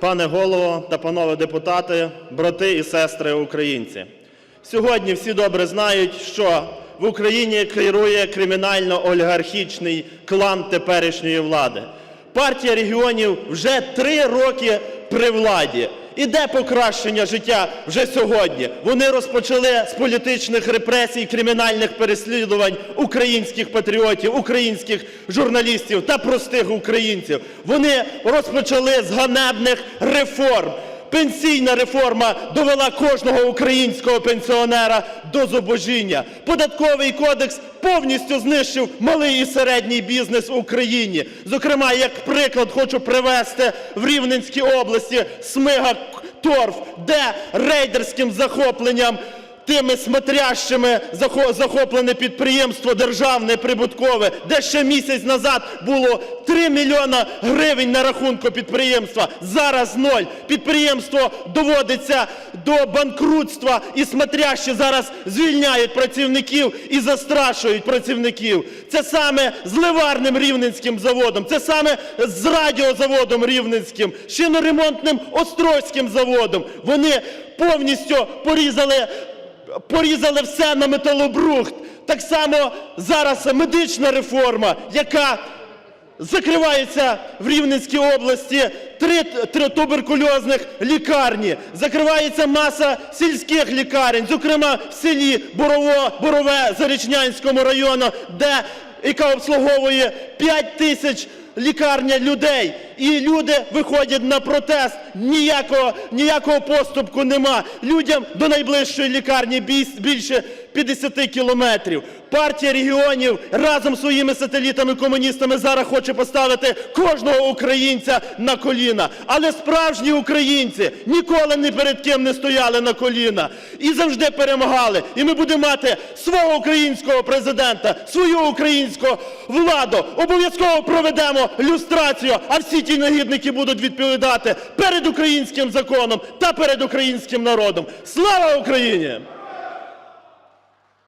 Пане голово та панове депутати, брати і сестри українці. Сьогодні всі добре знають, що в Україні керує кримінально-олігархічний клан теперішньої влади. Партія регіонів вже три роки при владі. Іде покращення життя вже сьогодні. Вони розпочали з політичних репресій, кримінальних переслідувань українських патріотів, українських журналістів та простих українців. Вони розпочали з ганебних реформ. Пенсійна реформа довела кожного українського пенсіонера до зубожіння. Податковий кодекс повністю знищив малий і середній бізнес в Україні. Зокрема, як приклад хочу привести в Рівненській області Смига Торф, де рейдерським захопленням тими смотрящими захо- захоплене підприємство державне прибуткове, де ще місяць назад було 3 мільйона гривень на рахунку підприємства, зараз ноль. Підприємство доводиться до банкрутства і смотрящі зараз звільняють працівників і застрашують працівників. Це саме з ливарним рівненським заводом, це саме з радіозаводом рівненським, шиноремонтним острозьким заводом. Вони повністю порізали порізали все на металобрухт. Так само зараз медична реформа, яка закривається в Рівненській області три, туберкульозних лікарні, закривається маса сільських лікарень, зокрема в селі Борово, Борове Зарічнянському району, де яка обслуговує 5 тисяч лікарня людей. І люди виходять на протест. Ніякого, ніякого поступку нема. Людям до найближчої лікарні більше 50 кілометрів. Партія регіонів разом з своїми сателітами-комуністами зараз хоче поставити кожного українця на коліна. Але справжні українці ніколи ні перед ким не стояли на коліна і завжди перемагали. І ми будемо мати свого українського президента, свою українську владу. Обов'язково проведемо люстрацію, а всі ті негідники будуть відповідати перед українським законом та перед українським народом. Слава Україні!